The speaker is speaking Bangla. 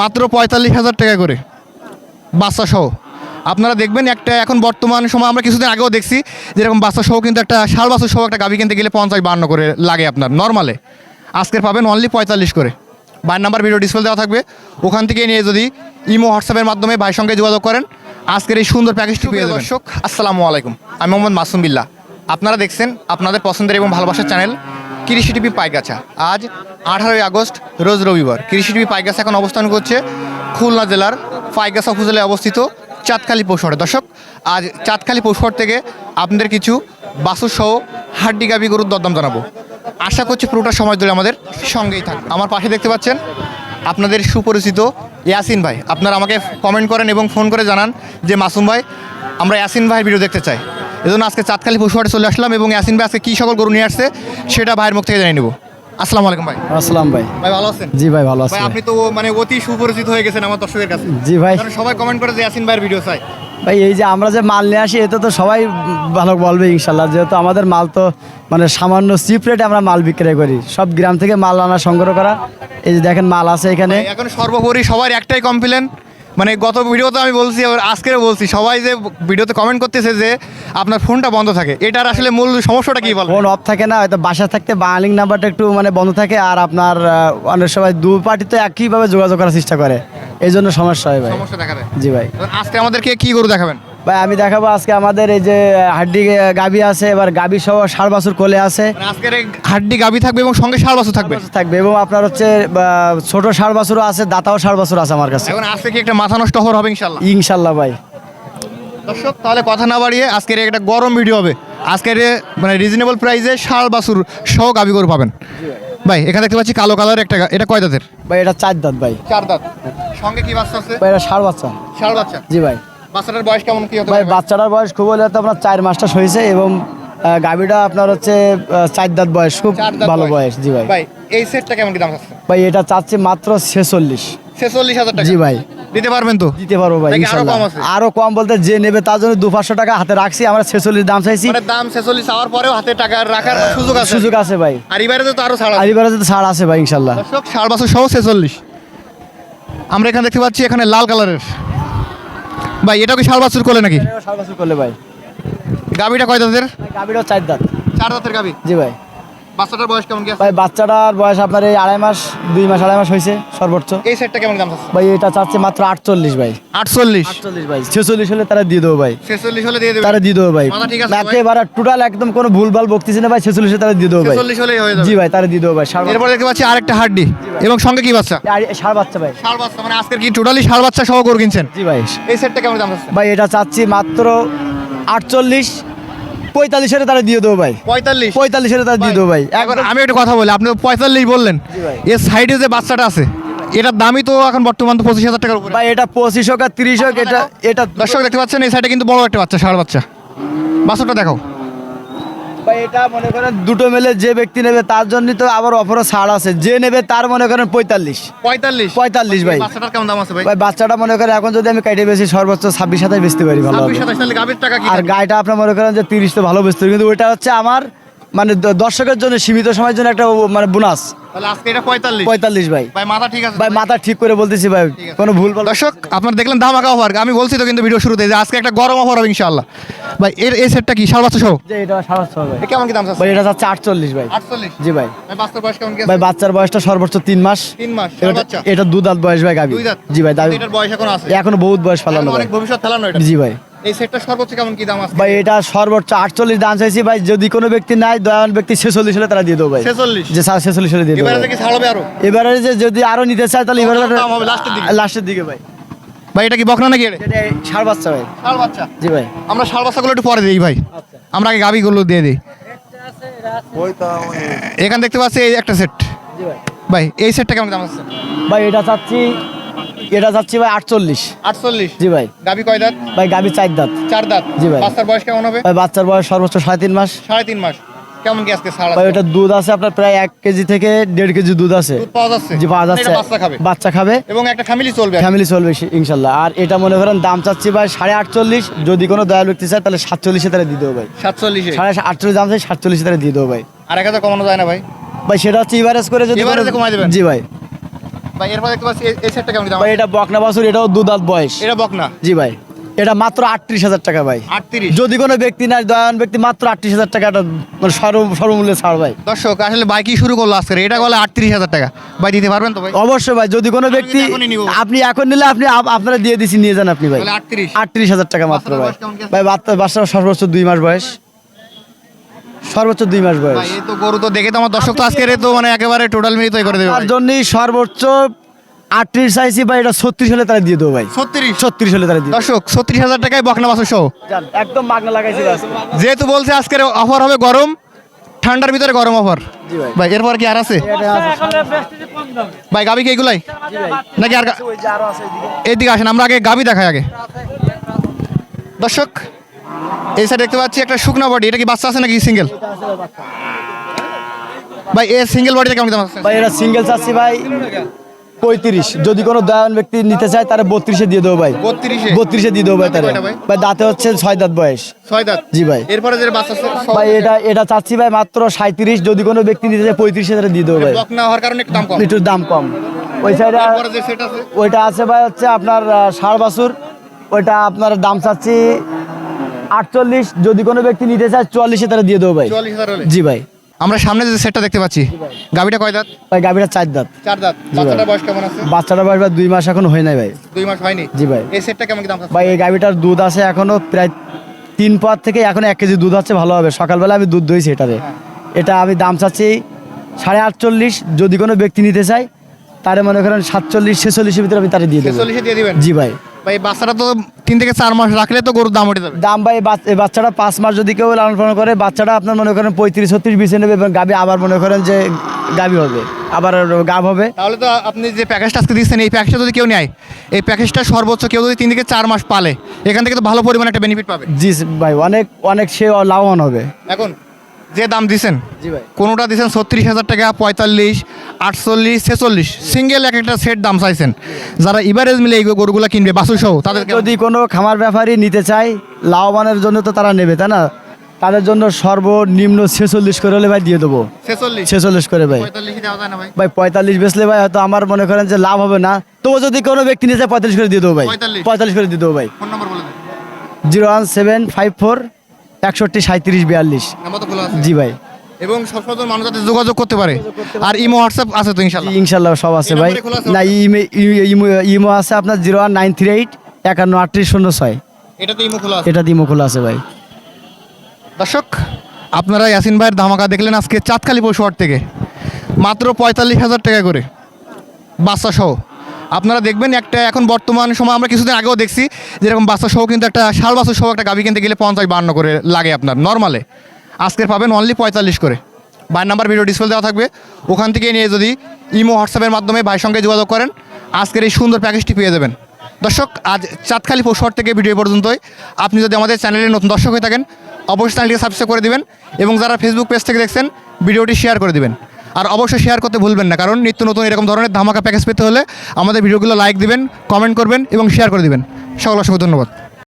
মাত্র পঁয়তাল্লিশ হাজার টাকা করে। বাচ্চা সহ আপনারা দেখবেন একটা এখন বর্তমান সময়, আমরা কিছুদিন আগেও দেখছি, যেরকম বাচ্চা সহ কিন্তু একটা শাল বাচ্চা সহ একটা গাভি কিনতে গেলে পঞ্চাশ বান্ন করে লাগে আপনার নর্মালে আজকের পাবেন অনলি পঁয়তাল্লিশ করে। বাইর নাম্বার ভিডিও ডিসপ্লে দেওয়া থাকবে। ওখান থেকে নিয়ে যদি ইমো হোয়াটসঅ্যাপের মাধ্যমে ভাইয়ের সঙ্গে যোগাযোগ করেন, আজকের এই সুন্দর প্যাকেজটি পেয়ে দর্শক, আসসালামু আলাইকুম। আমি মোহাম্মদ মাসুম বিল্লাহ। আপনারা দেখছেন আপনাদের পছন্দের এবং ভালোবাসার চ্যানেল কৃষি টিভি পাইগাছা। আজ আঠারোই আগস্ট, রোজ রবিবার। কৃষি টিভি পাইগাছা এখন অবস্থান করছে খুলনা জেলার পাইগাছা উপজেলায় অবস্থিত চাঁদখালি পৌষহরে দর্শক, আজ চাঁদখালি পৌষহর থেকে আপনাদের কিছু বাসুর সহ হাড্ডি গাবি গরুর দরদাম জানাব। আশা করছি পুরোটা সময় ধরে আমাদের সঙ্গেই থাক। আমার পাশে দেখতে পাচ্ছেন আপনাদের সুপরিচিত ইয়াসিন ভাই। আপনারা আমাকে কমেন্ট করেন এবং ফোন করে জানান যে মাসুম ভাই, আমরা ইয়াসিন ভাইয়ের ভিডিও দেখতে চাই। এজন্য আজকে চাঁদখালি পশুহাটে চলে আসলাম এবং ইয়াসিন ভাই আজকে কী সকল গরু নিয়ে আসছে সেটা ভাইয়ের মুখ থেকে জানিয়ে নেব। আসসালামু আলাইকুম ভাই। আসসালাম ভাই। ভাই ভালো আছেন? জি ভাই ভালো আছি। আপনি তো মানে অতি সুপরিচিত হয়ে গেছেন আমার দর্শকের কাছে। জি ভাই। সবাই কমেন্ট করে যে ইয়াসিন ভাইয়ের ভিডিও চাই। ভাই এই যে আমরা যে মাল নিয়ে আসি এতে তো সবাই ভালো বলবে ইনশাল্লাহ যেহেতু আমাদের মাল তো মানে সামান্য চিপ রেটে আমরা মাল বিক্রয় করি। সব গ্রাম থেকে মাল আনা সংগ্রহ করা। এই যে দেখেন মাল আছে এখানে। এখন সর্বোপরি সবার একটাই কমপ্লেন মানে গত ভিডিওতে আমি বলছি আবার আজকেও বলছি সবাই যে ভিডিওতে কমেন্ট করতেছে যে আপনার ফোনটা বন্ধ থাকে এটার আসলে মূল সমস্যাটা কি বল ফোন অফ থাকে না হয়তো বাসা থাকতে বাংলিং নাম্বারটা একটু মানে বন্ধ থাকে আর আপনার অনেক সময় দু পার্টি তো একইভাবে যোগাযোগ করার চেষ্টা করে এই জন্য সমস্যা হয় ভাই। সমস্যা দেখা দেয়। জি ভাই। আজকে আমাদেরকে কি গরু দেখাবেন? ভাই আমি দেখাবো আজকে আমাদের এই যে হাড্ডি গাবি আছে এবার গাবি সহ ষাট বছর কোলে আছে। মানে আজকের হাড্ডি গাবি থাকবে এবং সঙ্গে ষাট বছর থাকবে? থাকবে এবং আপনার হচ্ছে ছোট ষাট বছরও আছে দাতাও ষাট বছর আছে আমার কাছে। এখন আজকে কি একটা মাথা নষ্ট হওয়ার হবে ইনশাল্লাহ ইনশাল্লাহ ভাই। দর্শক তাহলে কথা না বাড়িয়ে আজকের একটা গরম ভিডিও হবে। আজকের মানে রিজনেবল প্রাইসে ষাট বাছুর সহ গাবি গরু পাবেন। ভাই এখানে দেখতে পাচ্ছি কালো কালার একটা এটা কয় দাঁতের? ভাই এটা চার দাঁত ভাই। চার দাঁত। সঙ্গে কি বাচ্চা আছে? ভাই এটা ষাট বাচ্চা। ষাট বাচ্চা? জি ভাই। বাচ্চাটার বয়স কেমন কি হতে ভাই পারে? বাচ্চাটার বয়স খুব হলে তো আপনার চার মাসটা হয়েছে এবং গাভীটা আপনার হচ্ছে চার দাঁত বয়স খুব ভালো বয়স। জি ভাই। ভাই এই সেটটা কেমন কি দাম আছে ভাই এটা চাচ্ছি মাত্র ছেচল্লিশ। ছেচল্লিশ হাজার টাকা। জি ভাই। দিতে পারবেন তো? দিতে পারব ভাই আরও কম আছে? আরও কম বলতে যে নেবে তার জন্য দু পাঁচশো টাকা হাতে রাখছি আমরা ছেচল্লিশ দাম চাইছি। মানে দাম ছেচল্লিশ হওয়ার পরেও হাতে টাকা রাখার সুযোগ আছে। সুযোগ আছে ভাই। আর এবারে তো আরও ছাড় আছে। আর এবারে তো ছাড় আছে ভাই ইনশাল্লাহ। ষাট বছর সহ ছেচল্লিশ। আমরা এখানে দেখতে পাচ্ছি এখানে লাল কালারের। ভাই এটা কি ষাট বছর করলে নাকি? ষাট বছর করলে ভাই। গাবিটা কয় দাঁতের? গাবিটা চার দাঁত। চার দাঁতের গাবি? জি ভাই। বাচ্চাটার বয়স কেমন ভাই বাচ্চাটার বয়স আপনার এই আড়াই মাস দুই মাস আড়াই মাস হয়েছে সর্বোচ্চ। এই সেটটা কেমন দাম আছে ভাই এটা চাচ্ছে মাত্র আটচল্লিশ ভাই। আটচল্লিশ? আটচল্লিশ ভাই ছেচল্লিশ হলে তারা দিয়ে দেবো ভাই। ছেচল্লিশ হলে দিয়ে দেবে। তারা দিয়ে দেবো ভাই? একেবারে টোটাল একদম কোনো ভুল ভালো বকতেছি না ভাই ছেচল্লিশে তারা দিয়ে দেবো ভাই। ছেচল্লিশ হলেই হয়ে যাবে। জি ভাই তারা দিয়ে দেবো ভাই এরপর দেখতে পাচ্ছি আরেকটা হাড্ডি। এবং সঙ্গে কি বাচ্চা? আর- ষাট বাচ্চা ভাই। ষাট বাচ্চা মানে আজকের কি টোটালি ষাট বাচ্চা সহ গরু কিনছেন? জি ভাই। এই সেটটা কেমন দাম আছে ভাই এটা চাচ্ছি মাত্র আটচল্লিশ। পঁয়তাল্লিশের তারা দিয়ে দেবো ভাই। পঁয়তাল্লিশ? পঁয়তাল্লিশ হাজার তারা দিয়ে দেবো ভাই। এখন আমি একটা কথা বলি আপনি পঁয়তাল্লিশ বললেন। এর সাইডে যে বাচ্চাটা আছে এটার দামই তো এখন বর্তমান তো পঁচিশ হাজার টাকার উপরে। ভাই এটা পঁচিশ হোক আর তিরিশ হোক এটা এটা দর্শক দেখতে পাচ্ছেন এই সাইডে কিন্তু বড় একটা বাচ্চা ষাট বাচ্চা। বাচ্চাটা দেখাও। ভাই এটা মনে করেন দুটো মেলে যে ব্যক্তি নেবে তার জন্য তো আবার অফারও ছাড় আছে। যে নেবে তার মনে করেন পঁয়তাল্লিশ। পঁয়তাল্লিশ? পঁয়তাল্লিশ ভাই। বাচ্চাটার কেমন দাম আছে ভাই? ভাই বাচ্চাটা মনে করেন এখন যদি আমি কাইটে বেশি সর্বোচ্চ ছাব্বিশ সাতাশ বেচতে পারি ভালো আর? গাড়িটা আপনার মনে করেন যে তিরিশ তো ভালো বেচতে। কিন্তু ওইটা হচ্ছে আমার মানে দর্শকের জন্য সীমিত সময়ের জন্য একটা মানে বোনাস পঁয়তাল্লিশ। ভাই। ভাই মাথা ঠিক আছে ভাই মাথা ঠিক করে বলতেছি ভাই। কোনো ভুল দর্শক আপনারা দেখলেন অফার আমি বলছি তো কিন্তু ভিডিও শুরুতে যে আজকে একটা গরম অফার হবে ইনশাআল্লাহ। ভাই এর এই সেটটা কি? এটা সাড়ে ছয় ভাই কেমন কি দাম ভাই এটা যাচ্ছে আটচল্লিশ ভাই। জি ভাই। বাচ্চার বয়স কেমন ভাই বাচ্চার বয়সটা সর্বোচ্চ তিন মাস। তিন মাস এটা- দু দাঁত বয়স ভাই গাবি জি ভাই দাবি। এটার বয়স এখন আছে। এখনও বহুত বয়স ফেলানো অনেক ভবিষ্যৎ ফেলানো জি ভাই। এই সেটটা সর্বোচ্চ কেমন কি দাম আছে? ভাই এটা সর্বোচ্চ আটচল্লিশ দাম চাইছি। ভাই যদি কোনো ব্যক্তি নাই দয়ান ব্যক্তি ছেচল্লিশ হলে তারা দিয়ে দেবো ভাই। ছেচল্লিশ? যে স্যার ছেচল্লিশ হলে দিয়ে দেবো। থেকে আরও। এবারে যে যদি আরও নিতে চায় তাহলে এবারে কত দাম হবে লাস্টের দিকে? লাস্টের দিকে ভাই। ভাই এটা কি বকনা নাকি এটা? এটা ষাট বাচ্চা ভাই। ষাট বাচ্চা? জি ভাই। আমরা ষাট বাচ্চাগুলো একটু পরে দিই ভাই। আমরা আগে গাবিগুলো দিয়ে দিই। এখানে দেখতে পাচ্ছি এই একটা সেট। জি ভাই। ভাই এই সেটটা কেমন দাম আছে? ভাই এটা চাচ্ছি এটা চাচ্ছি ভাই আটচল্লিশ। আটচল্লিশ। জি ভাই। গাবি কয় দাঁত? ভাই গাবি চার দাঁত। চার দাঁত। জি ভাই। বাচ্চার বয়স কেমন হবে? ভাই বাচ্চার বয়স সর্বোচ্চ সাড়ে তিন মাস। সাড়ে তিন মাস। কেমন কি আজকে ছাড় ভাই ওটা দুধ আছে আপনার প্রায় এক কেজি থেকে দেড় কেজি দুধ আছে। দুধ পাওয়া যাচ্ছে? জি পাওয়া এটা যাচ্ছে। বাচ্চা খাবে? বাচ্চা খাবে। এবং একটা ফ্যামিলি চলবে? ফ্যামিলি চলবে ইনশাল্লাহ। আর এটা মনে করেন দাম চাচ্ছি ভাই সাড়ে আটচল্লিশ। যদি কোনো দয়াল ব্যক্তি চায় তাহলে সাতচল্লিশে তারা দিয়ে দেবো ভাই। সাতচল্লিশে? সাড়ে আটচল্লিশ দাম চাই সাতচল্লিশে তারা দিয়ে দেবো ভাই। আর এক হাজার কমানো যায় না ভাই? ভাই সেটা হচ্ছে ইভারেজ করে যদি? জি ভাই। ভাই এরপর দেখতে পাচ্ছি এই- এই সেটটা কেমন দাম? ভাই এটা বকনা বাছুর এটাও দু দাঁত বয়স। এটা বকনা? জি ভাই এটা মাত্র আটত্রিশ হাজার টাকা ভাই। আটত্রিশ? যদি কোনো ব্যক্তি না দয়ান ব্যক্তি মাত্র আটত্রিশ হাজার টাকা মানে সর্ব সর্বমূল্যে ছাড় ভাই। দর্শক আসলে বাইকই শুরু করল আজকে? এটা বলে আটত্রিশ হাজার টাকা। ভাই দিতে পারবেন তো ভাই? অবশ্যই ভাই যদি কোনো ব্যক্তি। আপনি এখন নিলে আপনি আপনারা দিয়ে দিছি নিয়ে যান আপনি ভাই। 38 আটত্রিশ। হাজার টাকা মাত্র ভাই? ভাই বাচ্চা বাচ্চার সর্বোচ্চ দুই মাস বয়স। সর্বোচ্চ দুই মাস বয়স। ভাই এই তো গরু তো দেখে তো আমার দর্শক তো আজকের এ তো মানে একেবারে টোটাল মিলিত করে দেবে তার জন্যই সর্বোচ্চ আটত্রিশ চাইছি ভাই এটা ছত্রিশ হলে তারা দিয়ে দেবো ভাই। ছত্রিশ? ছত্রিশ হলে তারা দিয়ে দেবো। দর্শক ছত্রিশ হাজার টাকায় বকনা বাসু সহ। একদম মাগনা লাগাইছি বাস। যেহেতু বলছে আজকের অফার হবে গরম ঠান্ডার ভিতরে গরম অফার জি ভাই। ভাই এরপর কি আর আছে? ভাই গাবি কি এগুলাই? নাকি আর গা- ওই যে আরও আছে এদিকে। এদিকে আসেন আমরা আগে গাবি দেখাই আগে। দর্শক এই সাইড দেখতে পাচ্ছি একটা শুকনো বডি এটা কি বাচ্চা আছে নাকি সিঙ্গেল ভাই এ সিঙ্গেল বডিটা কেমন দাম আছে? ভাই এটা সিঙ্গেল চাচ্ছি ভাই পঁয়ত্রিশ। যদি কোনো দয়ান ব্যক্তি নিতে চায় তারা বত্রিশে দিয়ে দেবো ভাই। বত্রিশে? দিয়ে দেবো ভাই কয়টা ভাই? দাঁতে হচ্ছে ছয় দাঁত বয়স। ছয় দাঁত? জি ভাই। এরপরে ভাই এটা এটা চাচ্ছি ভাই মাত্র সাঁত্রিশ যদি কোনো ব্যক্তি নিতে চায় পঁয়ত্রিশে তারা দিয়ে দেবো ভাই। একটু দাম কম। ওই সাইডে ওইটা আছে ভাই হচ্ছে আপনার ষাড় বাছুর। ওইটা আপনার দাম চাচ্ছি আটচল্লিশ যদি কোনো ব্যক্তি নিতে চায় চুয়াল্লিশে তারা দিয়ে দেবো ভাই। জি ভাই। আমরা সামনে যে সেটটা দেখতে পাচ্ছি গাবিটা কয় দাঁত? ভাই গাভীটা চার দাঁত। চার দাঁত। ভাই। বাচ্চাটার বয়স কেমন আছে? বাচ্চাটা বয়স দুই মাস এখন হয় নাই ভাই। দুই মাস হয়নি? জি ভাই। এই সেটটা কেমন দাম আছে ভাই এই গাভীটার দুধ আছে এখনও প্রায় তিন পর থেকে এখন এক কেজি দুধ আছে ভালো হবে। সকালবেলা আমি দুধ দইছি এটাতে। এটা আমি দাম চাচ্ছি সাড়ে আটচল্লিশ যদি কোনো ব্যক্তি নিতে চায় তারে মনে করেন সাতচল্লিশ ছেচল্লিশের ভিতরে আমি তারে দিয়ে দেবো। ছেচল্লিশে দিয়ে দিবেন? জি ভাই। ভাই বাচ্চাটা তো তিন থেকে চার মাস রাখলে তো গরুর দাম উঠে যাবে। দাম ভাই বাচ- বাচ্চাটা পাঁচ মাস যদি কেউ লালন পালন করে বাচ্চাটা আপনার মনে করেন পঁয়ত্রিশ ছত্রিশ বিছে নেবে এবং গাবি আবার মনে করেন যে গাবি হবে আবার গাব হবে। তাহলে তো আপনি যে প্যাকেজটা আজকে দিচ্ছেন এই প্যাকেজটা যদি কেউ নেয় এই প্যাকেজটা সর্বোচ্চ কেউ যদি তিন থেকে চার মাস পালে এখান থেকে তো ভালো পরিমাণে একটা বেনিফিট পাবে। জি ভাই অনেক অনেক সে লাভবান হবে। এখন যে দাম দিছেন জি ভাই। কোনোটা দিচ্ছেন ছত্রিশ হাজার টাকা পঁয়তাল্লিশ আটচল্লিশ ছেচল্লিশ। সিঙ্গেল এক একটা সেট দাম চাইছেন। যারা ইভারেজ মিলে এই গরুগুলো কিনবে বাসু সহ তাদের যদি কোনো খামার ব্যাপারী নিতে চায় লাভবানের জন্য তো তারা নেবে তাই না? তাদের জন্য সর্বনিম্ন ছেচল্লিশ করে হলে ভাই দিয়ে দেবো। ছেচল্লিশ? করে ভাই। যায় ভাই। পঁয়তাল্লিশ বেচলে ভাই হয়তো আমার মনে করেন যে লাভ হবে না। তবু যদি কোনো ব্যক্তি নিতে চায় পঁয়তাল্লিশ করে দিয়ে দেবো ভাই। পঁয়তাল্লিশ। করে দিয়ে দেবো ভাই। Zero one seven five four একষট্টি সাঁত্রিশ বিয়াল্লিশ। জি ভাই। এবং সচেতন মানুষ যাতে যোগাযোগ করতে পারে। আর ইমো হোয়াটসঅ্যাপ আছে তো ইনশাল্লাহ ইনশাল্লাহ সব আছে ভাই। না ইমো ইমো আছে আপনার zero one nine three eight একান্ন আটত্রিশ শূন্য ছয়। এটাতে ইমো খোলা আছে। এটা দিমো খোলা আছে ভাই। দর্শক আপনারা ইয়াসিন ভাইয়ের ধামাকা দেখলেন আজকে চাঁদখালি পশুহাট থেকে। মাত্র পঁয়তাল্লিশ হাজার টাকা করে বাচ্চা সহ। আপনারা দেখবেন একটা এখন বর্তমান সময় আমরা কিছুদিন আগেও দেখছি যেরকম বাচ্চা সহ কিন্তু একটা শাল বাচ্চা সহ একটা গাভি কিনতে গেলে পঞ্চাশ বান্ন করে লাগে আপনার নর্মালে। আজকে পাবেন অনলি পঁয়তাল্লিশ করে। ভাইয়ের নাম্বার ভিডিও ডিসপ্লে দেওয়া থাকবে। ওখান থেকে নিয়ে যদি ইমো হোয়াটসঅ্যাপের মাধ্যমে ভাইয়ের সঙ্গে যোগাযোগ করেন, আজকের এই সুন্দর প্যাকেজটি পেয়ে যাবেন। দর্শক, আজ চাঁদখালি পশুহাট থেকে ভিডিও পর্যন্তই। আপনি যদি আমাদের চ্যানেলে নতুন দর্শক হয়ে থাকেন, অবশ্যই চ্যানেলটিকে সাবস্ক্রাইব করে দিবেন এবং যারা ফেসবুক পেজ থেকে দেখছেন ভিডিওটি শেয়ার করে দিবেন। আর অবশ্যই শেয়ার করতে ভুলবেন না, কারণ নিত্য নতুন এরকম ধরনের ধামাকা প্যাকেজ পেতে হলে আমাদের ভিডিওগুলো লাইক দিবেন কমেন্ট করবেন এবং শেয়ার করে দিবেন। সকল অসংখ্য ধন্যবাদ।